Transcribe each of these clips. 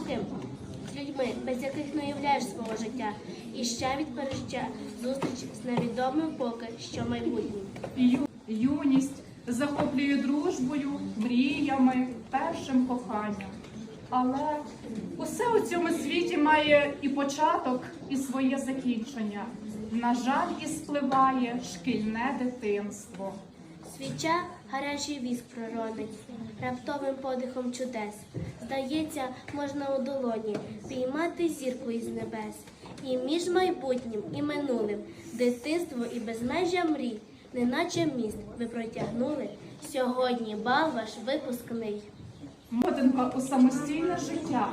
розлуки з людьми, без яких не уявляєш свого життя, і ще від пережиття зустріч з невідомим поки що майбутнім. Ю- юність захоплює дружбою, мріями, першим коханням. Але усе у цьому світі має і початок, і своє закінчення. На жаль, і спливає шкільне дитинство. Свіча гарячий віск прородить, раптовим подихом чудес. Здається, можна у долоні піймати зірку із небес. І між майбутнім і минулим дитинство і безмежжя мрій, неначе міст ви протягнули. Сьогодні бал ваш випускний. Мотинка у самостійне життя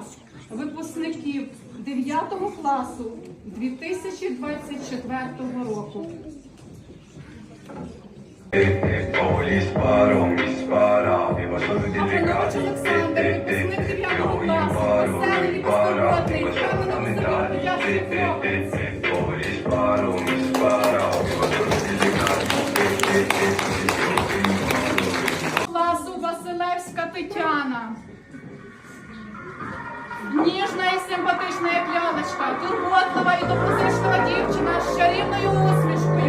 випускників 9 класу 2024 року. Класу. Oh, Василевська Тетяна. Ніжна і симпатична як лялечка, турботлива і доброзичлива дівчина з чарівною усмішкою.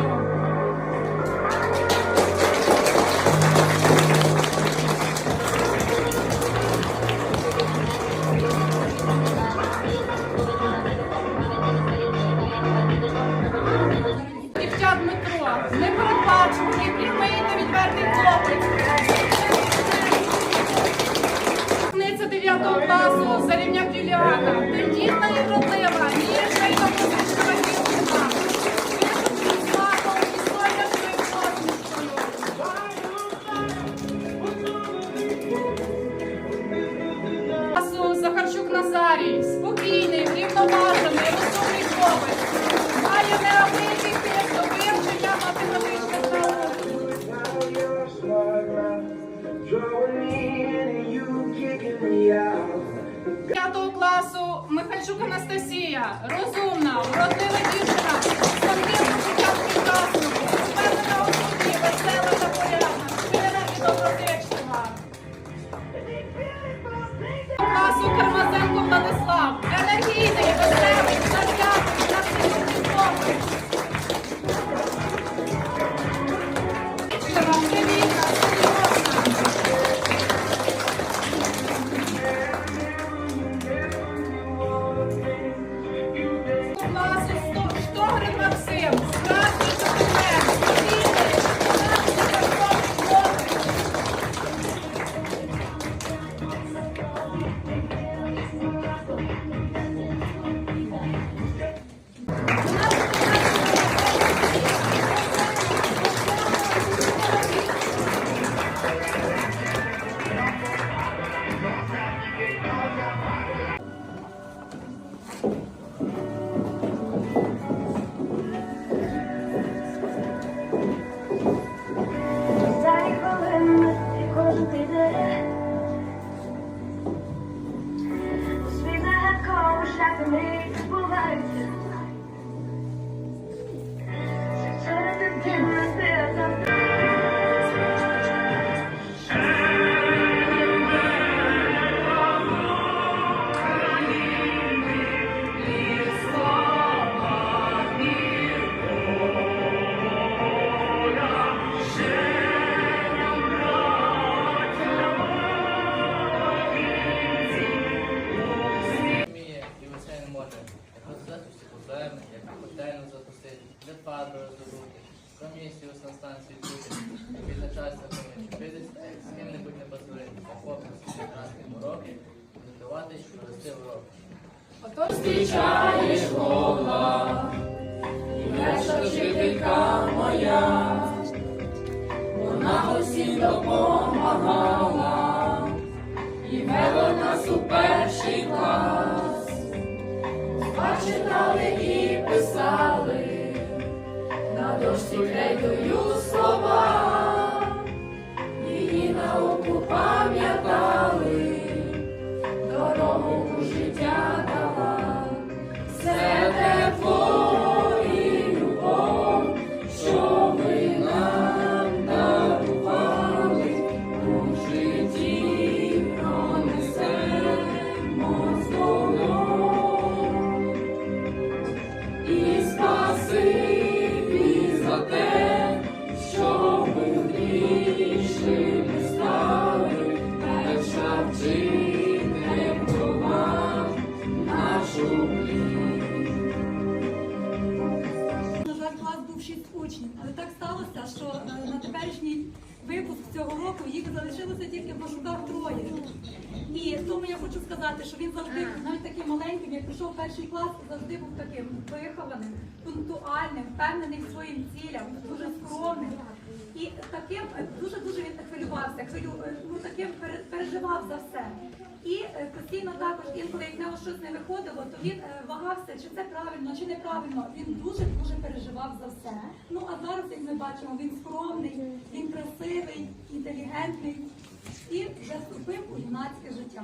П'ятого класу Михальчук Анастасія, розумна, вродлива дівчина, спортивна початку класу, впевнена у собі, весела та порядна, щира і добродична. Класу Кармазенко Штогрин котельну запустити, де фарби роздобути, комісію на станції чути, від начальства як з ким-небудь не посварити, а хлопцям з прекрасним уроки, готувати і провести урок. Отож зустрічаєш Бога, і перша вчителька моя, вона усім допомагала, і вела нас у перший клас. Бачитали і дошці крейдою слова, її науку пам'ятали шість учнів, але так сталося, що е, на теперішній випуск цього року їх залишилося тільки в пошуках троє. І тому я хочу сказати, що він завжди навіть таким маленьким, як прийшов перший клас, завжди був таким вихованим, пунктуальним, впевненим в своїм цілям, дуже скромним. І таким дуже-дуже він хвилювався, хвилю, е, ну, таким пере- переживав за все. І е, постійно також, інколи як нього щось не виходило, то він е, вагався, чи це правильно, чи неправильно. Він дуже-дуже переживав за все. Ну а зараз, як ми бачимо, він скромний, він красивий, інтелігентний і вже вступив у юнацьке життя.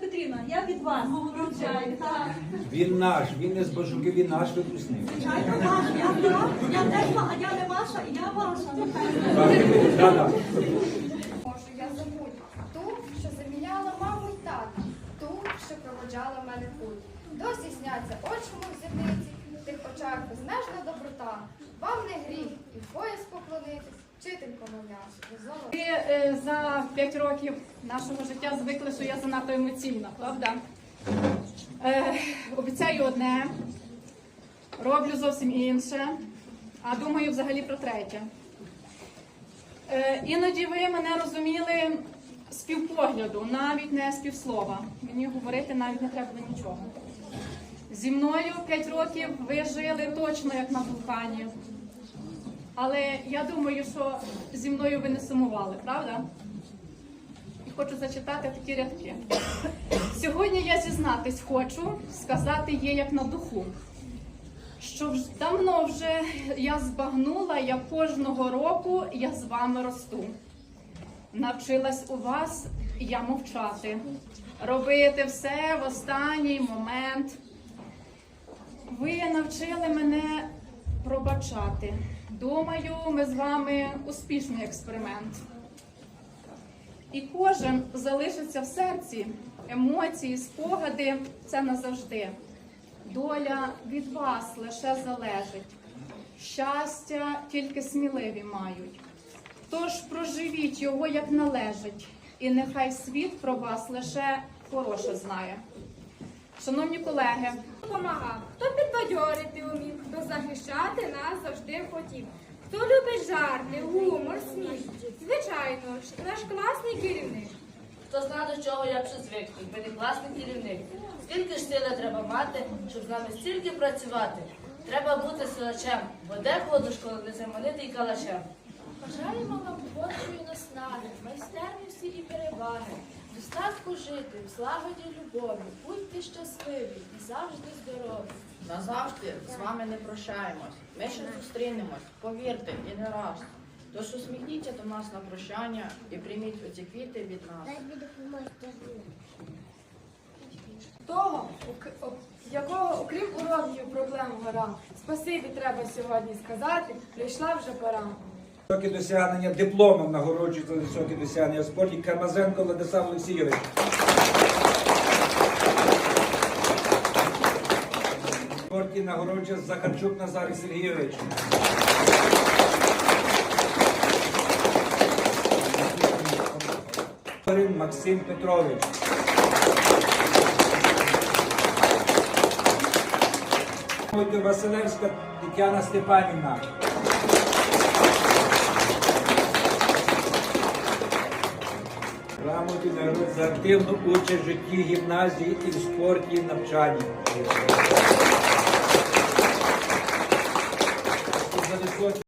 Петрівна, я від вас вручаю. Так. Він наш, він не з Бажуки, він наш випускник. Ваш. Я, я, я теж ва- а я не ваша, і я ваша. Так, да-да. Можу я забудь ту, що заміняла маму й тата, ту, що проводжала мене путь. Досі сняться очі мов зірниці, в тих очах безмежна доброта. Вам не гріх і в пояс поклонитись, вчителько моя, ви. Е, за 5 років нашого життя звикли, що я занадто емоційна, правда? Е, обіцяю одне, роблю зовсім інше, а думаю взагалі про третє. Е, іноді ви мене розуміли з півпогляду, навіть не з півслова. Мені говорити навіть не треба нічого. Зі мною 5 років ви жили точно як на вулкані. Але я думаю, що зі мною ви не сумували, правда? І хочу зачитати такі рядки. Сьогодні я зізнатись хочу, сказати є як на духу. Що давно вже я збагнула, я кожного року я з вами росту. Навчилась у вас я мовчати, робити все в останній момент. Ви навчили мене пробачати. Думаю, ми з вами успішний експеримент. І кожен залишиться в серці. Емоції, спогади це назавжди. Доля від вас лише залежить. Щастя тільки сміливі мають. Тож проживіть його як належить, і нехай світ про вас лише хороше знає. Шановні колеги, допомагав, хто підбадьорити умів, хто захищати нас завжди хотів. Хто любить жарти, гумор, сміх. Звичайно ж, наш класний керівник. Хто зна до чого я вже звикнув, ви не класний керівник. Скільки ж сили треба мати, щоб з нами стільки працювати? Треба бути силачем, бо декого до школи не заманити і калачем. Бажаємо вам творчої наснаги, майстерності і переваги, достатку жити, в злагоді любові, будьте щасливі і завжди здорові. Назавжди з вами не прощаємось. Ми ще зустрінемось, повірте, і не раз. Тож усміхніться до нас на прощання і прийміть оці квіти від нас. Того, якого окрім уроків проблем гора. Спасибі треба сьогодні сказати, прийшла вже пора. Високі досягнення, дипломом нагороджують за високі досягнення в спорті Кармазенко Владислав Олексійович. В спорті нагороджує Захарчук Назарій Сергійович. Максим Петрович. Василевська Тетяна Степанівна. Грамоті народ за активну участь в житті гімназії і в спорті і навчанні. За високі